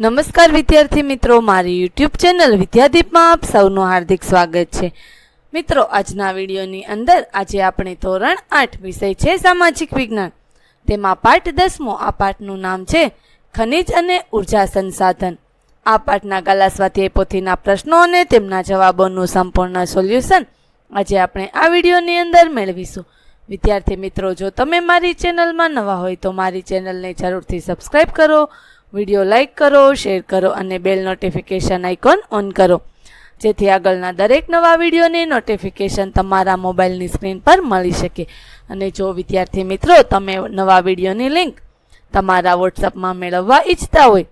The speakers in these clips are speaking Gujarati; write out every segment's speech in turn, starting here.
નમસ્કાર વિદ્યાર્થી મિત્રો, મારી યુટ્યુબ ચેનલ વિદ્યાદીપમાં આપ સૌનું હાર્દિક સ્વાગત છે. મિત્રો, આજના વિડીયોની અંદર આજે આપણે ધોરણ આઠ વિષય છે સામાજિક વિજ્ઞાન. તેમાં પાઠ દસમો, આ પાઠનું નામ છે ખનિજ અને ઊર્જા સંસાધન. આ પાઠના સ્વાધ્યાય પોથીના પ્રશ્નો અને તેમના જવાબોનું સંપૂર્ણ સોલ્યુશન આજે આપણે આ વિડીયોની અંદર મેળવીશું. વિદ્યાર્થી મિત્રો, જો તમે મારી ચેનલમાં નવા હોય તો મારી ચેનલને જરૂરથી સબસ્ક્રાઈબ કરો વીડિયો લાઇક કરો, શેર કરો અને બેલ નોટિફિકેશન આઇકોન ઓન કરો. જેથી આગળના દરેક નવા વિડીયોની નોટિફિકેશન તમારા મોબાઈલની સ્ક્રીન પર મળી શકે. અને જો વિદ્યાર્થી મિત્રો, તમે નવા વિડીયોની લિંક તમારા વોટ્સઅપમાં મેળવવા ઈચ્છતા હોય,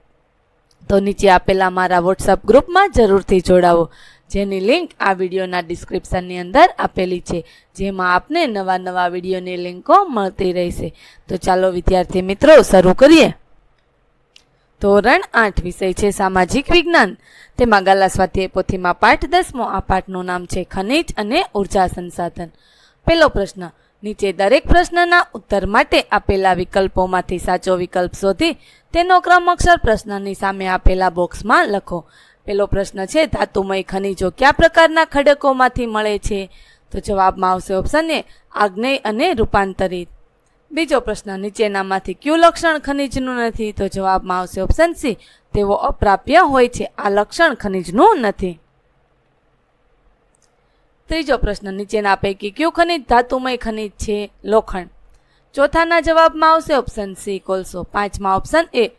તો નીચે આપેલા મારા વોટ્સઅપ ગ્રુપમાં જરૂરથી જોડાવો. જેની લિંક આ વિડીયોના ડિસ્ક્રિપ્શનની અંદર આપેલી છે, જેમાં આપને નવા નવા વિડીયોની લિંકો મળતી રહેશે. તો ચાલો વિદ્યાર્થી મિત્રો, શરૂ કરીએ. ધોરણ આઠ વિષય છે, સામાજિક વિજ્ઞાન. તેમાં ગાલા સ્વાધ્યાય પોથીમાં પાઠ દસમો. આ પાઠનું નામ છે ખનિજ અને ઊર્જા સંસાધન. પહેલો પ્રશ્ન, નીચે દરેક પ્રશ્નના ઉત્તર માટે આપેલા વિકલ્પોમાંથી સાચો વિકલ્પ શોધી તેનો ક્રમ અક્ષર પ્રશ્નની સામે આપેલા બોક્સમાં લખો. પેલો પ્રશ્ન છે, ધાતુમય ખનિજો કયા પ્રકારના ખડકોમાંથી મળે છે? તો જવાબમાં આવશે ઓપ્શન એ આગ્નેય અને રૂપાંતરિત. બીજો પ્રશ્ન, નીચેનામાંથી કયું લક્ષણ ખનિજનું નથી? તો જવાબમાં આવશે ઓપ્શન સી તેઓ અપ્રાપ્ય હોય છે, આ લક્ષણ ખનિજનું નથી. ત્રીજો પ્રશ્ન, નીચેના પૈકી કયું ખનિજ ધાતુમય ખનિજ છે? લોખંડ. ચોથાના જવાબમાં આવશે ઓપ્શન સી કોલસો. પાંચમા ઓપ્શન એ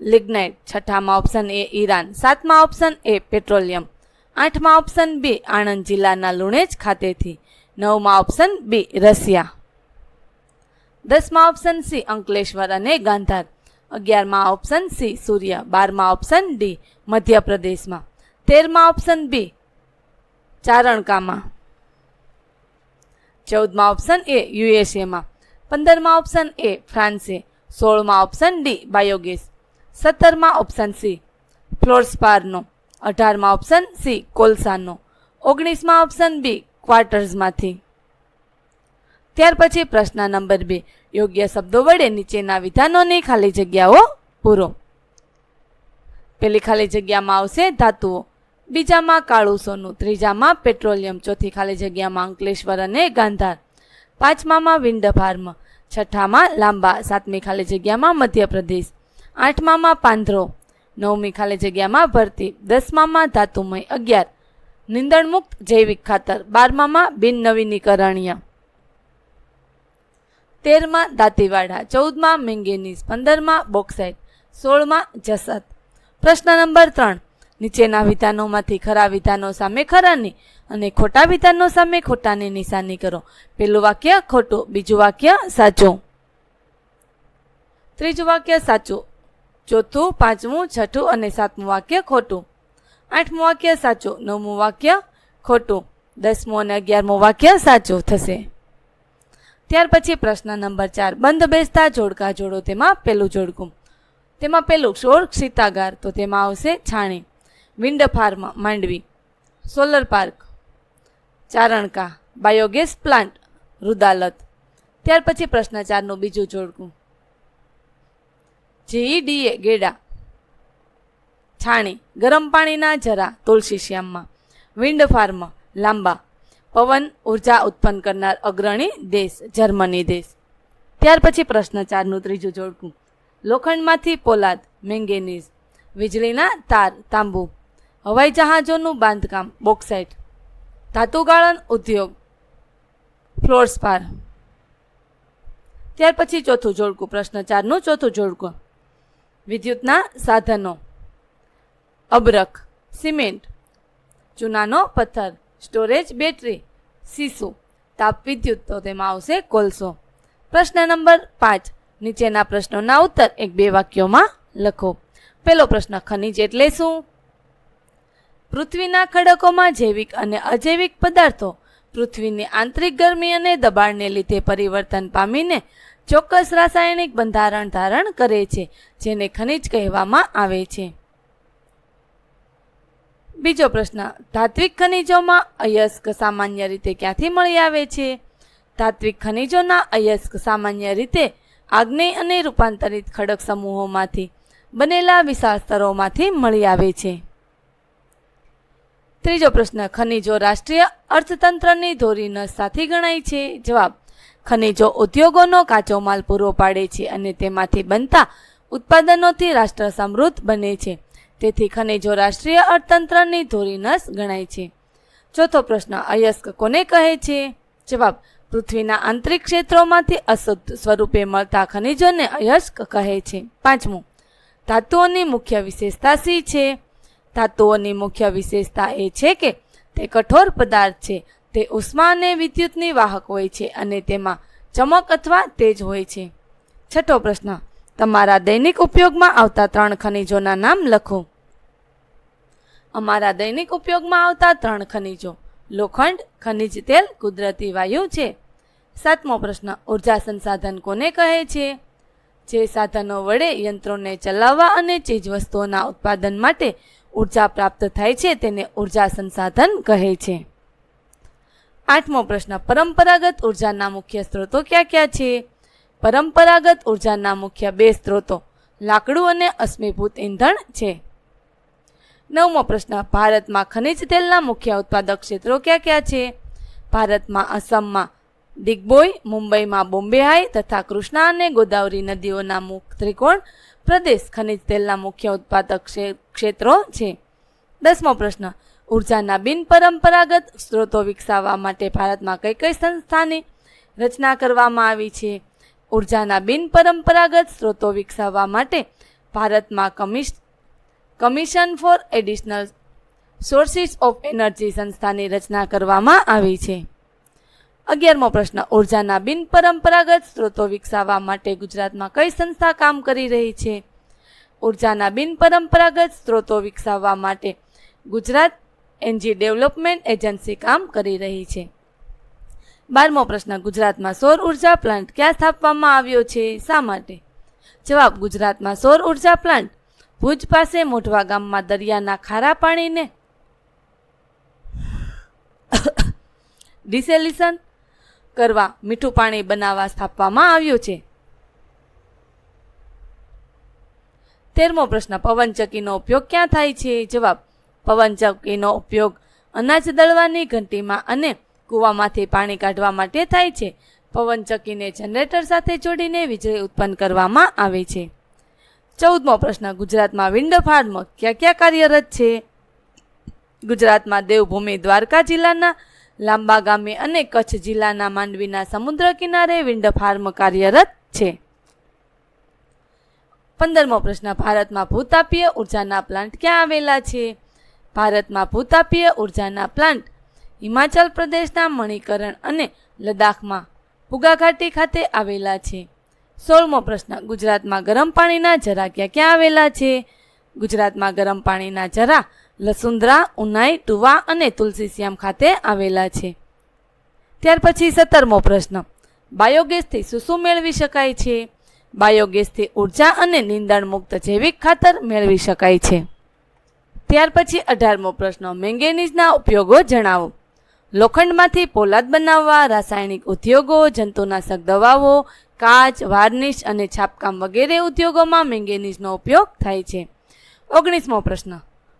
લિગ્નાઇટ. છઠ્ઠામાં ઓપ્શન એ ઈરાન. સાતમા ઓપ્શન એ પેટ્રોલિયમ. આઠમા ઓપ્શન બી આણંદ જિલ્લાના લુણેજ ખાતેથી. નવમા ઓપ્શન બી રશિયા. દસમા ઓપ્શન સી અંકલેશ્વર અને ગાંધાર અગિયારમાં ઓપ્શન સી સૂર્ય. બારમાં ઓપ્શન ડી મધ્યપ્રદેશમાં. તેરમાં ઓપ્શન બી ચારણકામાં. ચૌદમાં ઓપ્શન એ યુએસએમાં. પંદરમાં ઓપ્શન એ ફ્રાન્સે. સોળમાં ઓપ્શન ડી બાયોગેસ. સત્તરમાં ઓપ્શન સી ફ્લોર્સપારનો. અઢારમાં ઓપ્શન સી કોલસાનો. ઓગણીસમાં ઓપ્શન બી ક્વાર્ટર્સમાંથી. ત્યાર પછી પ્રશ્ન નંબર બે. યોગ્ય શબ્દો વડે નીચેના વિધાનોની ખાલી જગ્યાઓ પૂરો. પેલી ખાલી જગ્યામાં આવશે ધાતુઓ. બીજામાં કાળું સોનું. ત્રીજામાં પેટ્રોલિયમ. ચોથી ખાલી જગ્યામાં અંકલેશ્વર અને ગાંધાર પાંચમામાં વિન્ડ ફાર્મ. છઠ્ઠામાં લાંબા. સાતમી ખાલી જગ્યામાં મધ્યપ્રદેશ. આઠમામાં પાંધરો નવમી ખાલી જગ્યામાં ભરતી. દસમામાં ધાતુમય. અગિયાર. નિંદણમુક્ત જૈવિક ખાતર. બારમામાં બિન નવીનીકરણીય. તેરમાં દાંતીવાડા, ચૌદમાં મેંગેનીઝ, પંદરમાં બોક્સાઇટ, સોળમાં જસત પ્રશ્ન નંબર ત્રણ. નીચેના વિધાનોમાંથી ખરા વિધાનો સામે ખરાની અને ખોટા વિધાનો સામે ખોટાની નિશાની કરો. પેલું વાક્ય ખોટું, બીજું વાક્ય સાચું. ત્રીજું વાક્ય સાચું. ચોથું, પાંચમું, છઠ્ઠું અને સાતમું વાક્ય ખોટું. આઠમું વાક્ય સાચું, નવમું વાક્ય ખોટું. દસમું અને અગિયારમું વાક્ય સાચું થશે. ત્યાર પછી પ્રશ્ન નંબર ચાર. બંધ બેસતા જોડકા જોડો, તેમાં પેલું જોડકું. તેમાં પેલું સોળ, સીતાગાર. તો તેમાં આવશે Chhani. Wind farm Mandvi. Solar park. Charanka. Biogas plant. Rudalat. ત્યાર પછી પ્રશ્ન ચારનું બીજું જોડકું. જીઈડીએ ગેડા. છાણી. ગરમ પાણીના જરા તુલસી શ્યામમાં. વિન્ડ ફાર્મ લાંબા. પવન ઊર્જા ઉત્પન્ન કરનાર અગ્રણી દેશ, જર્મની દેશ. ત્યાર પછી પ્રશ્ન ચારનું ત્રીજું જોડકું. લોખંડમાંથી પોલાદ, મેંગેનીઝ, વીજળીના તાર, તાંબુ, હવાઈ જહાજોનું બાંધકામ, બોક્સાઇટ ધાતુગાળન ઉદ્યોગ ફ્લોર્સપાર ત્યાર પછી ચોથું જોડકું, પ્રશ્ન ચારનું ચોથું જોડકું. વિદ્યુતના સાધનો, અબરખ, સિમેન્ટ, ચૂનાનો પથ્થર સ્ટોરેજ બેટરી, સીસુ, તાપ વિદ્યુત તો તેમાં આવશે કોલસો. પ્રશ્ન નંબર પાંચ. નીચેના પ્રશ્નોના ઉત્તર એક બે વાક્યોમાં લખો. પહેલો પ્રશ્ન, ખનિજ એટલે શું? પૃથ્વીના ખડકોમાં જૈવિક અને અજૈવિક પદાર્થો પૃથ્વીની આંતરિક ગરમી અને દબાણને લીધે પરિવર્તન પામીને ચોક્કસ રાસાયણિક બંધારણ ધારણ કરે છે, જેને ખનિજ કહેવામાં આવે છે. બીજો પ્રશ્ન, ધાત્વિક ખનિજોમાં અયસ્ક સામાન્ય રીતે ક્યાંથી મળી આવે છે? ધાત્વિક ખનિજોના અયસ્ક સામાન્ય રીતે આગ્નેય અને રૂપાંતરિત ખડક સમૂહોમાંથી બનેલા વિશાળ સ્તરોમાંથી મળી આવે છે. ત્રીજો પ્રશ્ન, ખનિજો રાષ્ટ્રીય અર્થતંત્રની ધોરીનો સાથી ગણાય છે? જવાબ, ખનિજો ઉદ્યોગોનો કાચો માલ પૂરો પાડે છે અને તેમાંથી બનતા ઉત્પાદનોથી રાષ્ટ્ર સમૃદ્ધ બને છે. તેથી ખનિજો રાષ્ટ્રીય અર્થતંત્રની ધોરીનસ ગણાય છે. ચોથો પ્રશ્ન, અયસ્ક કોને કહે છે? જવાબ, પૃથ્વીના આંતરિક ક્ષેત્રોમાંથી અશુદ્ધ સ્વરૂપે મળતા ખનિજોને અયસ્ક કહે છે. પાંચમું, ધાતુઓની મુખ્ય વિશેષતા શી છે? ધાતુઓની મુખ્ય વિશેષતા એ છે કે તે કઠોર પદાર્થ છે, તે ઉષ્મા અને વિદ્યુતની વાહક હોય છે અને તેમાં ચમક અથવા તેજ હોય છે. છઠ્ઠો પ્રશ્ન તમારા દૈનિક ઉપયોગમાં આવતા ત્રણ ખનિજોના નામ લખો. અમારા દૈનિક ઉપયોગમાં આવતા ત્રણ ખનિજો. લોખંડ, ખનિજ તેલ, કુદરતી વાયુ છે. સાતમો પ્રશ્ન, ઊર્જા સંસાધન કોને કહે છે? જે સાધનો વડે યંત્રોને ચલાવવા અને ચીજવસ્તુઓના ઉત્પાદન માટે ઊર્જા પ્રાપ્ત થાય છે તેને ઊર્જા સંસાધન કહે છે. આઠમો પ્રશ્ન, પરંપરાગત ઉર્જાના મુખ્ય સ્ત્રોતો કયા કયા છે? પરંપરાગત ઉર્જાના મુખ્ય બે સ્ત્રોતો, લાકડું અને અશ્મિભૂત ઈંધણ છે. નવમો પ્રશ્ન, ભારતમાં ખનિજ તેલના મુખ્ય ઉત્પાદક ક્ષેત્રો ક્યાં ક્યાં છે? ભારતમાં અસમમાં દિગ્બોય મુંબઈમાં બોમ્બે હાઈ તથા કૃષ્ણા અને ગોદાવરી નદીઓના મુખ ત્રિકોણ પ્રદેશ ખનિજ તેલના મુખ્ય ઉત્પાદક ક્ષે- ક્ષેત્રો છે. દસમો પ્રશ્ન, ઉર્જાના બિનપરંપરાગત સ્ત્રોતો વિકસાવવા માટે ભારતમાં કઈ કઈ સંસ્થાની રચના કરવામાં આવી છે? ઉર્જાના બિનપરંપરાગત સ્ત્રોતો વિકસાવવા માટે ભારતમાં કમિશ, commission for additional sources of energy સંસ્થાની રચના કરવામાં આવી છે. અગિયારમો પ્રશ્ન, ઉર્જાના બિનપરંપરાગત સ્ત્રોતો વિકસાવવા માટે ગુજરાતમાં કઈ સંસ્થા કામ કરી રહી છે? ઉર્જાના બિનપરંપરાગત સ્ત્રોતો વિકસાવવા માટે ગુજરાત એનજી ડેવલપમેન્ટ એજન્સી કામ કરી રહી છે. બારમો પ્રશ્ન, ગુજરાતમાં સૌર ઊર્જા પ્લાન્ટ ક્યાં સ્થાપવામાં આવ્યો છે? શા માટે? જવાબ, ગુજરાતમાં સૌર ઊર્જા પ્લાન્ટ ભુજ પાસે મોઢવા ગામમાં દરિયાના ખારા પાણીને ડિસેલિશન કરવા મીઠું પાણી બનાવવા સ્થાપવામાં આવ્યું છે. તેરમો પ્રશ્ન, પવનચક્કીનો ઉપયોગ ક્યાં થાય છે? જવાબ, પવનચક્કીનો ઉપયોગ અનાજ દળવાની ઘંટીમાં અને કૂવામાંથી પાણી કાઢવા માટે થાય છે. પવનચક્કીને જનરેટર સાથે જોડીને વીજળી ઉત્પન્ન કરવામાં આવે છે. ચૌદમો પ્રશ્ન, ગુજરાતમાં વિન્ડ ફાર્મ ક્યાં ક્યાં કાર્યરત છે? ગુજરાતમાં દેવભૂમિ દ્વારકા જિલ્લાના, લાંબા ગામે અને કચ્છ જિલ્લાના માંડવીના સમુદ્ર કિનારે વિન્ડ ફાર્મ કાર્યરત છે. પંદરમો પ્રશ્ન, ભારતમાં ભૂતાપીય ઉર્જાના પ્લાન્ટ ક્યાં આવેલા છે? ભારતમાં ભૂતાપીય ઉર્જાના પ્લાન્ટ હિમાચલ પ્રદેશના મણિકરણ અને લદ્દાખમાં પુગાઘાટી ખાતે આવેલા છે. સોળમો પ્રશ્ન, ગુજરાતમાં ગરમ પાણીના જરા ક્યાં ક્યાં આવેલા છે? ગુજરાતમાં ગરમ પાણીના જરા લસુંદરા, ઉનાઈ, ટુવા અને તુલસીશ્યામ ખાતે આવેલા છે. ત્યાર પછી સત્તરમો પ્રશ્ન, બાયોગેસથી શું શું મેળવી શકાય છે? બાયોગેસથી ઊર્જા અને નીંદણ મુક્ત જૈવિક ખાતર મેળવી શકાય છે. ત્યાર પછી અઢારમો પ્રશ્ન, મેંગેનીઝના ઉપયોગો જણાવો. લોખંડમાંથી પોલાદ બનાવવા, રાસાયણિક ઉદ્યોગો, જંતુનાશક દવાઓ, કાચ, વાર્નિશ અને છાપકામ વગેરે ઉદ્યોગોમાં મેંગેનીઝનો ઉપયોગ થાય છે. ઓગણીસમો પ્રશ્ન.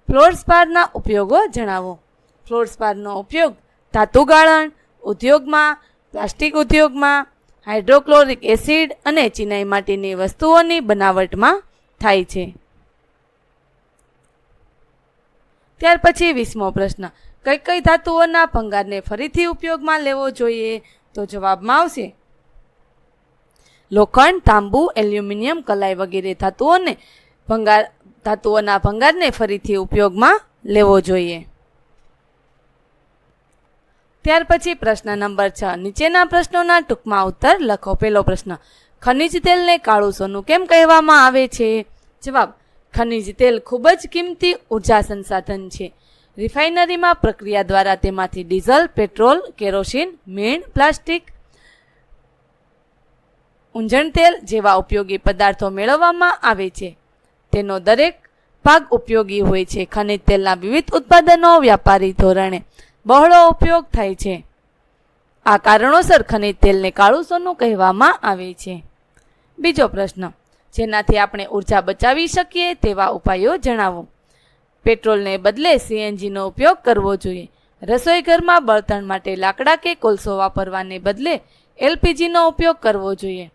ફ્લોરસ્પારના ઉપયોગો જણાવો. ફ્લોરસ્પારનો ઉપયોગ ધાતુ ગાળણ, ઉદ્યોગમાં, પ્લાસ્ટિક ઉદ્યોગમાં, હાઇડ્રોક્લોરિક એસિડ અને ચિનાઈ માટીની વસ્તુઓની બનાવટમાં થાય છે. ત્યાર પછી વીસમો પ્રશ્ન. કઈ કઈ ધાતુઓના ભંગારને ફરીથી ઉપયોગમાં લેવો જોઈએ? તો જવાબમાં આવશે. લોખંડ, તાંબુ, એલ્યુમિનિયમ, કલાઈ વગેરે ધાતુઓને ભંગાર, ધાતુઓના ભંગારને ફરીથી ઉપયોગમાં લેવો જોઈએ. ત્યાર પછી પ્રશ્ન નંબર છ. નીચેના પ્રશ્નોના ટૂંકમાં ઉત્તર લખો. પહેલો પ્રશ્ન, ખનિજ તેલને કાળું સોનું કેમ કહેવામાં આવે છે? જવાબ, ખનિજ તેલ ખૂબ જ કિંમતી ઊર્જા સંસાધન છે. રિફાઇનરીમાં પ્રક્રિયા દ્વારા તેમાંથી ડીઝલ, પેટ્રોલ, કેરોસીન, મીણ, પ્લાસ્ટિક ઊંજણ તેલ જેવા ઉપયોગી પદાર્થો મેળવવામાં આવે છે. તેનો દરેક ભાગ ઉપયોગી હોય છે. ખનિજ તેલના વિવિધ ઉત્પાદનો, વ્યાપારી ધોરણે બહોળો ઉપયોગ થાય છે. આ કારણોસર ખનિજ તેલને કાળું સોનું કહેવામાં આવે છે. બીજો પ્રશ્ન, જેનાથી આપણે ઊર્જા બચાવી શકીએ તેવા ઉપાયો જણાવો. પેટ્રોલને બદલે સીએનજીનો ઉપયોગ કરવો જોઈએ. રસોઈ ઘરમાં બળતણ માટે લાકડા કે કોલસો વાપરવાને બદલે એલપીજીનો ઉપયોગ કરવો જોઈએ.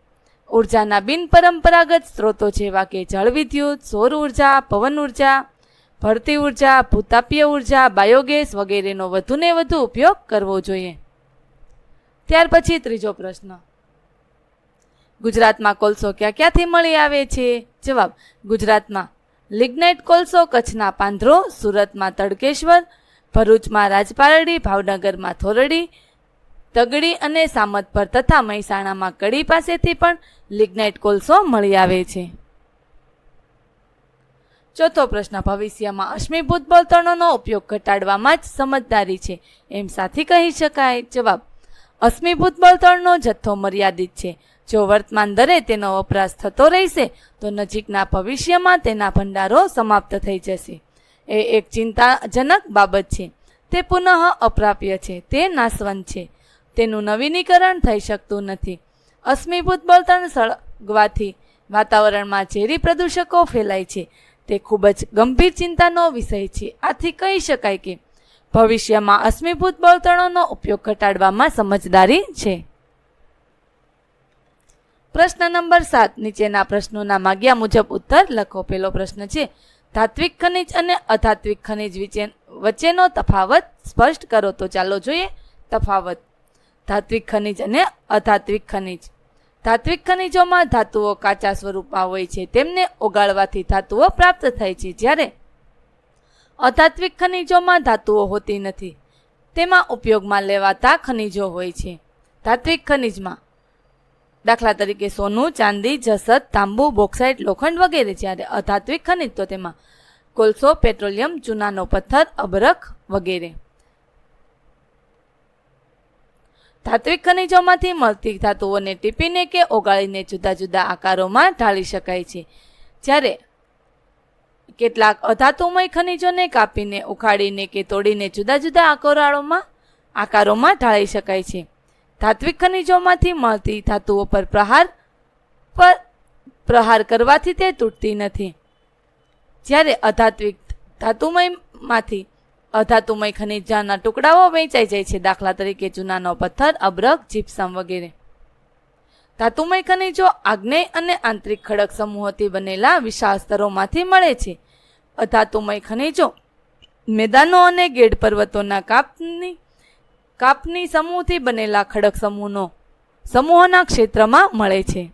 ઉર્જાના બિનપરંપરાગત સ્ત્રોતો જેવા કે જળવિદ્યુત સૌર ઊર્જા, પવન ઊર્જા, ભરતી ઊર્જા, ભૂતાપીય ઊર્જા, બાયોગેસ વગેરેનો વધુને વધુ ઉપયોગ કરવો જોઈએ. ત્યાર પછી ત્રીજો પ્રશ્ન. ગુજરાતમાં કોલસો ક્યાં ક્યાંથી મળી આવે છે? જવાબ, ગુજરાતમાં લિગ્નાઇટ કોલસો, કચ્છના પાંધરો, સુરતમાં તડકેશ્વર, ભરૂચમાં રાજપારડી, ભાવનગરમાં થોરડી, તગડી અને સામતભર તથા મહેસાણામાં કડી પાસેથી પણ લિગ્નાઇટ કોલસો મળી આવે છે. ચોથો પ્રશ્ન, ભવિષ્યમાં અશ્મિભૂત બળતણોનો ઉપયોગ ઘટાડવામાં જ સમજદારી છે. એમ સાથી કહી શકાય. જવાબ અશ્મિભૂત બળતણનો જથ્થો મર્યાદિત છે. જો વર્તમાન દરે તેનો વપરાશ થતો રહેશે, તો નજીકના ભવિષ્યમાં તેના ભંડારો સમાપ્ત થઈ જશે. એ એક ચિંતાજનક બાબત છે. તે પુનઃ અપ્રાપ્ય છે. તે નાશવંત છે. તેનું નવીનીકરણ થઈ શકતું નથી. અશ્મિભૂત બળતણ સળગવાથી વાતાવરણમાં ઝેરી પ્રદૂષકો ફેલાય છે. તે ખૂબ જ ગંભીર ચિંતાનો વિષય છે. આથી કહી શકાય કે ભવિષ્યમાં અશ્મિભૂત બળતણોનો ઉપયોગ ઘટાડવામાં સમજદારી છે. પ્રશ્ન નંબર સાત. નીચેના પ્રશ્નોના માગ્યા મુજબ ઉત્તર લખો. પેલો પ્રશ્ન છે ધાત્વિક ખનિજ અને અધાત્વિક ખનિજ વચ્ચેનો તફાવત સ્પષ્ટ કરો તો ચાલો જોઈએ તફાવત. ધાત્વિક ખનિજ અને અધાત્વિક ખનિજ. ધાત્વિક ખનિજોમાં ધાતુઓ કાચા સ્વરૂપમાં હોય છે. તેમને ઓગાળવાથી ધાતુઓ પ્રાપ્ત થાય છે. જ્યારે અધાત્વિક ખનિજોમાં ધાતુઓ હોતી નથી, તેમાં ઉપયોગમાં લેવાતા ખનિજો હોય છે. ધાત્વિક ખનિજમાં દાખલા તરીકે સોનું, ચાંદી જસત તાંબુ, બોક્સાઇટ, લોખંડ વગેરે જ્યારે અધાત્વિક ખનિજ તો તેમાં કોલસો, પેટ્રોલિયમ, ચૂનાનો પથ્થર, અબરખ વગેરે. ધાત્વિક ખનિજોમાંથી મળતી ધાતુઓને ટીપીને કે ઓગાળીને જુદા જુદા આકારોમાં ઢાળી શકાય છે. જ્યારે કેટલાક અધાતુમય ખનિજોને કાપીને, ઉખાડીને કે તોડીને જુદા જુદા આકારોમાં આકારોમાં ઢાળી શકાય છે. ધાત્વિક ખનિજોમાંથી મળતી ધાતુઓ પર પ્રહાર પર પ્રહાર કરવાથી તે તૂટતી નથી. જ્યારે અધાત્વિક ધાતુમયમાંથી અધાતુમય ખનિજાના ટુકડાઓ વેચાઈ જાય છે, દાખલા તરીકે ચૂનાનો પથ્થર અબ્રક જીપ્સમ વગેરે. ધાતુમય ખનિજો આગ્નેય અને આંતરિક ખડક સમૂહોથી બનેલા વિશાળ સ્તરોમાંથી મળે છે. અધાતુમય ખનિજો મેદાનો અને ગેડ પર્વતોના કાપની કાપની સમૂહથી બનેલા ખડક સમૂહનો સમૂહોના ક્ષેત્રમાં મળે છે.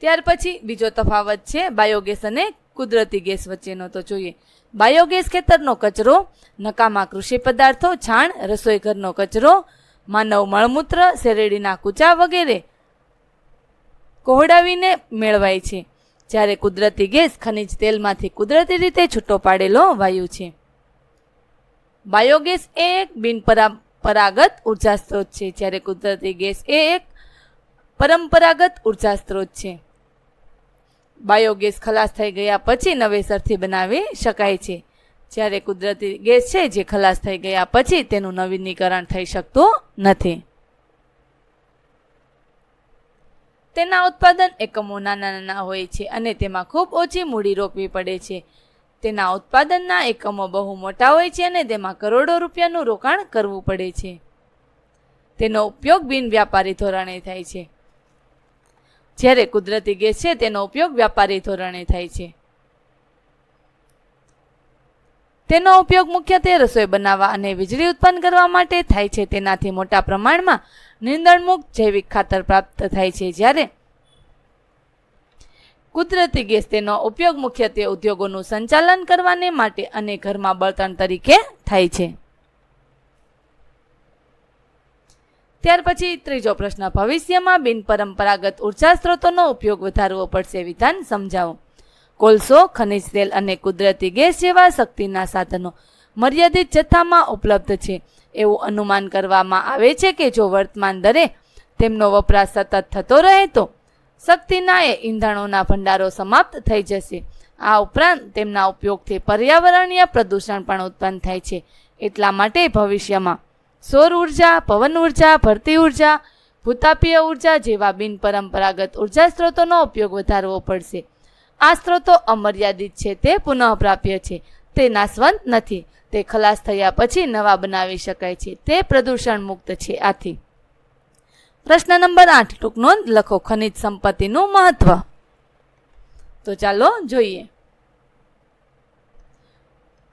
ત્યાર પછી બીજો તફાવત છે બાયોગેસ અને કુદરતી ગેસ વચ્ચેનો. તો જોઈએ, બાયોગેસ ખેતરનો કચરો, નકામા કૃષિ પદાર્થો, છાણ, રસોઈ ઘરનો કચરો, માનવ મળમૂત્ર, શેરડીના કૂચા વગેરે કોહડાવીને મેળવાય છે. જ્યારે કુદરતી ગેસ ખનિજ તેલમાંથી કુદરતી રીતે છૂટો પાડેલો વાયુ છે. બાયોગેસ એ એક બિનપરંપરાગત ઊર્જા સ્ત્રોત છે. જ્યારે કુદરતી ગેસ એ એક પરંપરાગત ઊર્જા સ્ત્રોત છે. બાયોગેસ ખલાસ થઈ ગયા પછી નવેસરથી બનાવી શકાય છે. જ્યારે કુદરતી ગેસ છે જે ખલાસ થઈ ગયા પછી તેનું નવીનીકરણ થઈ શકતું નથી. તેના ઉત્પાદન એકમો નાના નાના હોય છે અને તેમાં ખૂબ ઓછી મૂડી રોપવી પડે છે. તેના ઉત્પાદનના એકમો બહુ મોટા હોય છે અને તેમાં કરોડો રૂપિયાનું રોકાણ કરવું પડે છે. તેનો ઉપયોગ બિન વ્યાપારી ધોરણે થાય છે. જ્યારે કુદરતી ગેસ છે, તેનો ઉપયોગ વ્યાપારી ધોરણે થાય છે. તેનો ઉપયોગ મુખ્યત્વે રસોઈ બનાવવા અને વીજળી ઉત્પન્ન કરવા માટે થાય છે. તેનાથી મોટા પ્રમાણમાં નિંદણમુક્ત જૈવિક ખાતર પ્રાપ્ત થાય છે. જ્યારે કુદરતી ગેસ તેનો ઉપયોગ મુખ્યત્વે ઉદ્યોગોનું સંચાલન કરવાને માટે અને ઘરમાં બળતણ તરીકે થાય છે. ત્યાર પછી ત્રીજો પ્રશ્ન, ભવિષ્યમાં બિનપરંપરાગત ઊર્જા સ્ત્રોતોનો ઉપયોગ વધારવો પડશે વિધાન સમજાવો. કોલસો, ખનિજ તેલ અને કુદરતી ગેસ જેવા શક્તિના સાધનો મર્યાદિત જથ્થામાં ઉપલબ્ધ છે. એવું અનુમાન કરવામાં આવે છે કે જો વર્તમાન દરે તેમનો વપરાશ સતત થતો રહે તો શક્તિના એ ઈંધણોના ભંડારો સમાપ્ત થઈ જશે. આ ઉપરાંત તેમના ઉપયોગથી પર્યાવરણીય પ્રદૂષણ પણ ઉત્પન્ન થાય છે. એટલા માટે ભવિષ્યમાં સૌર ઊર્જા, પવન ઊર્જા, ભરતી ઊર્જા, ભૂતાપીય ઊર્જા જેવા બિનપરંપરાગત ઊર્જા સ્ત્રોતોનો ઉપયોગ વધારવો પડશે. આ સ્ત્રોતો અમર્યાદિત છે તે પુનઃપ્રાપ્ય છે. તે નાશવંત નથી. તે ખલાસ થયા પછી નવા બનાવી શકાય છે. તે પ્રદૂષણ મુક્ત છે આથી. પ્રશ્ન નંબર આઠ, ટૂંક નોંધ લખો, ખનિજ સંપત્તિનું મહત્વ. તો ચાલો જોઈએ.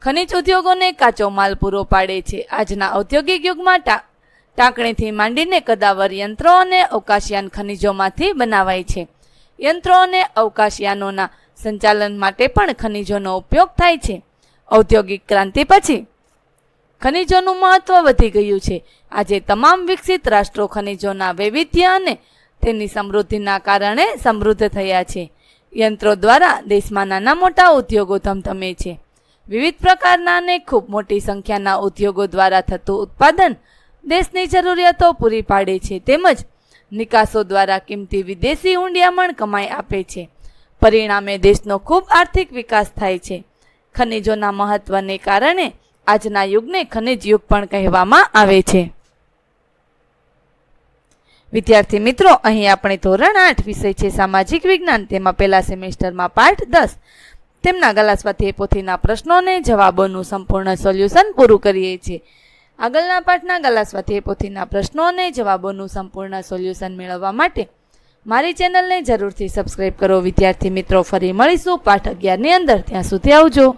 ખનિજ ઉદ્યોગોને કાચો માલ પૂરો પાડે છે. આજના ઔદ્યોગિક યુગમાં ટા, ટાંકણીથી માંડીને કદાવર યંત્રો અને અવકાશયાન ખનિજોમાંથી બનાવાય છે. યંત્રો અને અવકાશયાનોના સંચાલન માટે પણ ખનિજોનો ઉપયોગ થાય છે. ઔદ્યોગિક ક્રાંતિ પછી ખનિજોનું મહત્વ વધી ગયું છે. આજે તમામ વિકસિત રાષ્ટ્રો ખનિજોના વૈવિધ્ય અને તેની સમૃદ્ધિના કારણે સમૃદ્ધ થયા છે. યંત્રો દ્વારા દેશમાં નાના મોટા ઉદ્યોગો ધમધમે છે. વિવિધ પ્રકારના અને ખૂબ મોટી સંખ્યાના ઉદ્યોગો દ્વારા થતું ઉત્પાદન દેશની જરૂરિયાતો પૂરી પાડે છે તેમજ નિકાસો દ્વારા કિંમતી વિદેશી ઊંડિયામણ કમાઈ આપે છે. પરિણામે દેશનો ખૂબ આર્થિક વિકાસ થાય છે. ખનિજોના મહત્વને કારણે આજના યુગને ખનિજ યુગ પણ કહેવામાં આવે છે. વિદ્યાર્થી મિત્રો, અહીં આપણે ધોરણ આઠ વિષય છે સામાજિક વિજ્ઞાન. તેમાં પહેલા સેમેસ્ટરમાં પાઠ દસ. તેમના ગલાસ્વાથી પોથીના પ્રશ્નોને જવાબોનું સંપૂર્ણ સોલ્યુશન પૂરું કરીએ છીએ. આગળના પાઠના ગલાસ્વાથી પોથીના પ્રશ્નો અને જવાબોનું સંપૂર્ણ સોલ્યુશન મેળવવા માટે મારી ચેનલને જરૂરથી સબસ્ક્રાઈબ કરો. વિદ્યાર્થી મિત્રો, ફરી મળીશું પાઠ અગિયારની અંદર. ત્યાં સુધી આવજો.